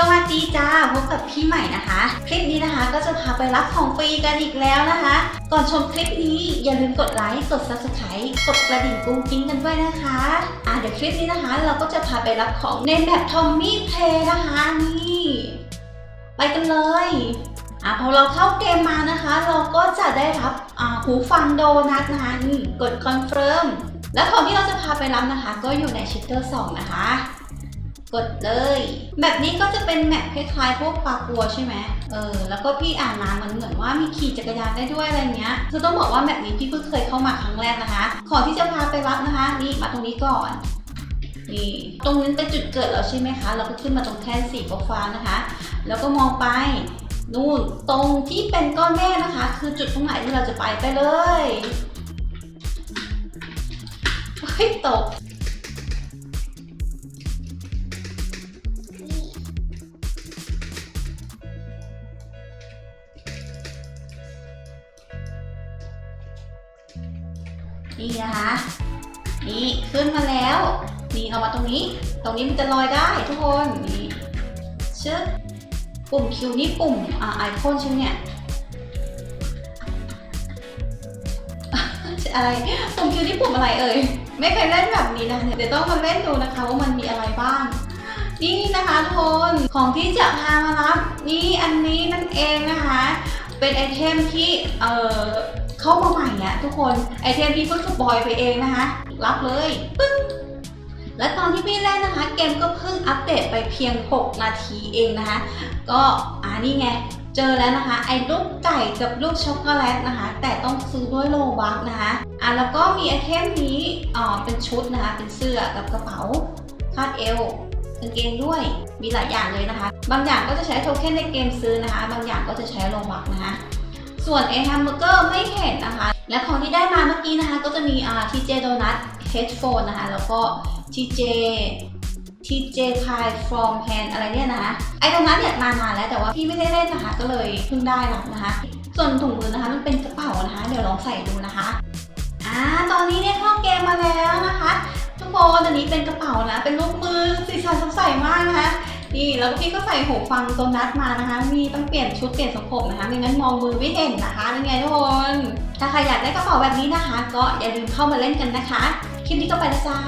สวัสดีจ้าพบกับพี่ใหม่นะคะ คลิปนี้นะคะก็จะพาไปรับของฟรีกันอีกแล้วนะคะ ก่อนชมคลิปนี้อย่าลืมกดไลค์กด subscribe กดกระดิ่งกุ้งกิ้งกันด้วยนะคะอ่าเดี๋ยวคลิปนี้นะคะ เราก็จะพาไปรับของในแบบทอมมี่เพลนะคะนี่ไปกันเลยอ่าพอเราเข้าเกมมานะคะ เราก็จะได้รับอ่าหูฟังโดนัทนะคะนี่กดคอนเฟิร์มและของที่เราจะพาไปรับนะคะ ก็อยู่ในชิตเตอร์2นะคะ กดเลย แบบนี้ก็จะเป็นแมปคล้ายๆพวกปลากัวใช่ไหมเออ แล้วก็พี่อ่านมามันเหมือนว่ามีขี่จักรยานได้ด้วยอะไรเงี้ยคือต้องบอกว่าแบบนี้พี่เพิ่งเคยเข้ามาครั้งแรกนะคะ ขอที่จะพาไปรับนะคะ นี่มาตรงนี้ก่อนนี่ตรงนี้เป็นจุดเกิดแล้วใช่ไหมคะ เราก็ขึ้นมาตรงแท่นสีฟ้านะคะ แล้วก็มองไปนู่นตรงที่เป็นก้อนเมฆนะคะ คือจุดตรงไหนที่เราจะไปไปเลยเฮ้ยตก นี่นะคะ นี่ขึ้นมาแล้ว นี่เอามาตรงนี้ ตรงนี้มันจะลอยได้ทุกคน นี่ชึบปุ่มคิวนี่ปุ่มอ่าไอคอนใช่ไหมเนี่ยอะไรปุ่มคิวนี่ปุ่มอะไรเอ่ย ไม่เคยเล่นแบบนี้นะเดี๋ยวต้องมาเล่นดูนะคะว่ามันมีอะไรบ้าง นี่นะคะทุกคนของที่จะพามารับ นี่อันนี้นั่นเองนะคะ เป็นไอเทมที่เอ่อ เข้ามาใหม่อะทุกคนไอเทมที่เพิ่งสปอยไปเองนะคะรับเลยปึ้งและตอนที่พี่เล่นนะคะ เกมก็เพิ่งอัปเดตไปเพียง 6 นาทีเองนะคะ ก็อ่านี่ไงเจอแล้วนะคะ ไอ้ลูกไก่กับลูกช็อกโกแลตนะคะ แต่ต้องซื้อด้วยโลบัคนะคะอะแล้วก็มีไอเทมนี้อ่าเป็นชุดนะคะ เป็นเสื้อกับกระเป๋าคาดเอวกางเกงด้วยมีหลายอย่างเลยนะคะ บางอย่างก็จะใช้โทเค็นในเกมซื้อนะคะ บางอย่างก็จะใช้โลบัคนะคะ ส่วนไอแฮมเบอร์เกอร์ไม่เห็นนะคะ และของที่ได้มาเมื่อกี้นะคะ ก็จะมีอ่าทีเจโดนัทเฮดโฟนนะคะ แล้วก็ทีเจทีเจพายฟรอมแฮนอะไรเนี่ยนะคะ ไอตรงนั้นเนี่ยมานานแล้วแต่ว่าพี่ไม่ได้เล่นนะคะ ก็เลยเพิ่งได้รับนะคะ ส่วนถุงมือนะคะมันเป็นกระเป๋านะคะ เดี๋ยวลองใส่ดูนะคะอ่าตอนนี้เนี่ยเข้าเกมมาแล้วนะคะทุกคนอันนี้เป็นกระเป๋านะ เป็นรูปมือสีสันสดใสมากนะคะ นี่แล้วก็พี่ก็ใส่หูฟังตัวนัดมานะคะ มีต้องเปลี่ยนชุดเปลี่ยนสงผมนะคะไม่งั้นมองมือไม่เห็นนะคะเป็นไงทุกคนถ้าใครอยากได้กระเป๋าแบบนี้นะคะ ก็อย่าลืมเข้ามาเล่นกันนะคะ คลิปนี้ก็ไปแล้วจ้า